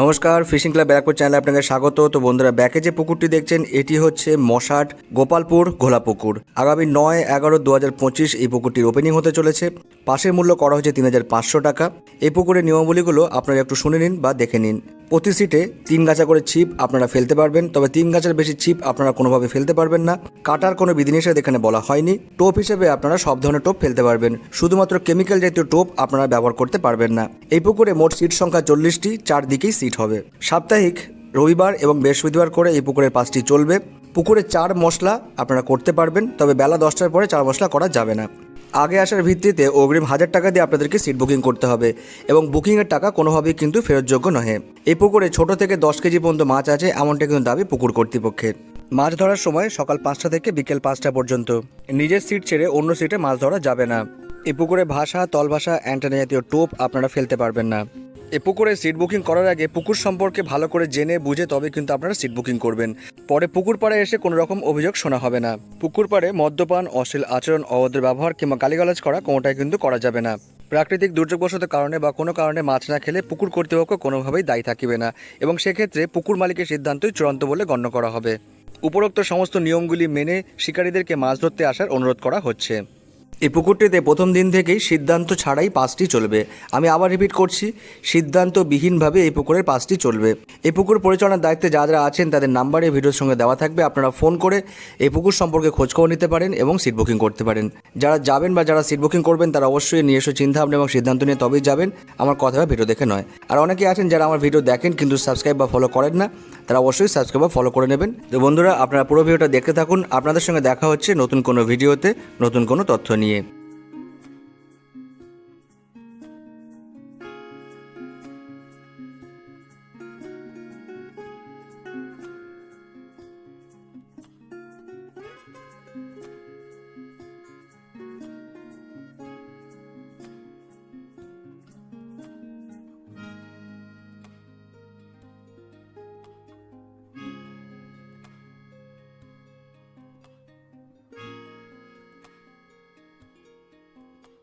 নমস্কার, fishing club Barrackpore চ্যানেলে আপনাকে স্বাগত। তো বন্ধুরা, ব্যাকে যে পুকুরটি দেখছেন, এটি হচ্ছে মশাট গোপালপুর ঘোলা পুকুর। আগামী নয় এগারো দু এই পুকুরটির ওপেনিং হতে চলেছে। পাশের মূল্য করা হয়েছে তিন হাজার পাঁচশো টাকা। এই পুকুরের নিয়মাবলীগুলো আপনারা একটু শুনে নিন বা দেখে নিন। প্রতি সিটে তিন গাছা করে ছিপ আপনারা ফেলতে পারবেন। তবে তিন গাছের বেশি ছিপ আপনারা কোনোভাবে ফেলতে পারবেন না। কাটার কোনো বিধিনিষেধ এখানে বলা হয়নি। টোপ হিসেবে আপনারা সব ধরনের টোপ ফেলতে পারবেন। শুধুমাত্র কেমিক্যাল জাতীয় টোপ আপনারা ব্যবহার করতে পারবেন না। এই পুকুরে মোট সিট সংখ্যা চল্লিশটি, চারদিকেই সিট হবে। সাপ্তাহিক, রবিবার এবং বৃহস্পতিবার করে এই পুকুরের পাঁচটি চলবে। পুকুরে চার মশলা আপনারা করতে পারবেন, তবে বেলা দশটার পরে চার মশলা করা যাবে না। আগে আসার ভিত্তিতে অগ্রিম হাজার টাকা দিয়ে আপনাদেরকে সিট বুকিং করতে হবে এবং বুকিংয়ের টাকা কোনোভাবেই কিন্তু ফেরতযোগ্য নহে। এই পুকুরে ছোট থেকে দশ কেজি পর্যন্ত মাছ আছে, এমনটা কিন্তু দাবি পুকুর কর্তৃপক্ষের। মাছ ধরার সময় সকাল পাঁচটা থেকে বিকেল পাঁচটা পর্যন্ত। নিজের সিট ছেড়ে অন্য সিটে মাছ ধরা যাবে না। এ পুকুরে ভাষা তলভাষা অ্যান্টানা জাতীয় টোপ আপনারা ফেলতে পারবেন না। এ পুকুরে সিট বুকিং করার আগে পুকুর সম্পর্কে ভালো করে জেনে বুঝে তবে কিন্তু আপনারা সিট বুকিং করবেন। পরে পুকুর পাড়ে এসে কোনো রকম অভিযোগ শোনা হবে না। পুকুর পাড়ে মদ্যপান, অশ্লীল আচরণ অভদ্র ব্যবহার কিংবা গালিগালাজ করা কোনোটাই কিন্তু করা যাবে না। প্রাকৃতিক দুর্যোগবশত কারণে বা কোনো কারণে মাছ না খেলে পুকুর কর্তৃপক্ষ কোনোভাবেই দায়ী থাকিবে না এবং সেক্ষেত্রে পুকুর মালিকের সিদ্ধান্তই চূড়ান্ত বলে গণ্য করা হবে। উপরোক্ত সমস্ত নিয়মগুলি মেনে শিকারীদেরকে মাছ ধরতে আসার অনুরোধ করা হচ্ছে। এই পুকুরটিতে প্রথম দিন থেকেই সিদ্ধান্ত ছাড়াই পাঁচটি চলবে। আমি আবার রিপিট করছি, সিদ্ধান্তবিহীনভাবে এই পুকুরের পাঁচটি চলবে। এই পুকুর পরিচালনার দায়িত্বে যারা যারা আছেন তাদের নাম্বারে ভিডিওর সঙ্গে দেওয়া থাকবে। আপনারা ফোন করে এই পুকুর সম্পর্কে খোঁজখবর নিতে পারেন এবং সিট বুকিং করতে পারেন। যারা যাবেন বা যারা সিট বুকিং করবেন, তারা অবশ্যই নিজস্ব চিন্তাভাবনা এবং সিদ্ধান্ত নিয়ে তবেই যাবেন। আমার কথা ভিডিও দেখে নয়। আর অনেকে আছেন যারা আমার ভিডিও দেখেন কিন্তু সাবস্ক্রাইব বা ফলো করেন না। তারা অবশ্যই সাবস্ক্রাইব ফলো করে নেবেন। তো বন্ধুরা, আপনারা পুরো ভিডিওটা দেখতে থাকুন। আপনাদের সঙ্গে দেখা হচ্ছে নতুন কোনো ভিডিওতে, নতুন কোনো তথ্য নিয়ে।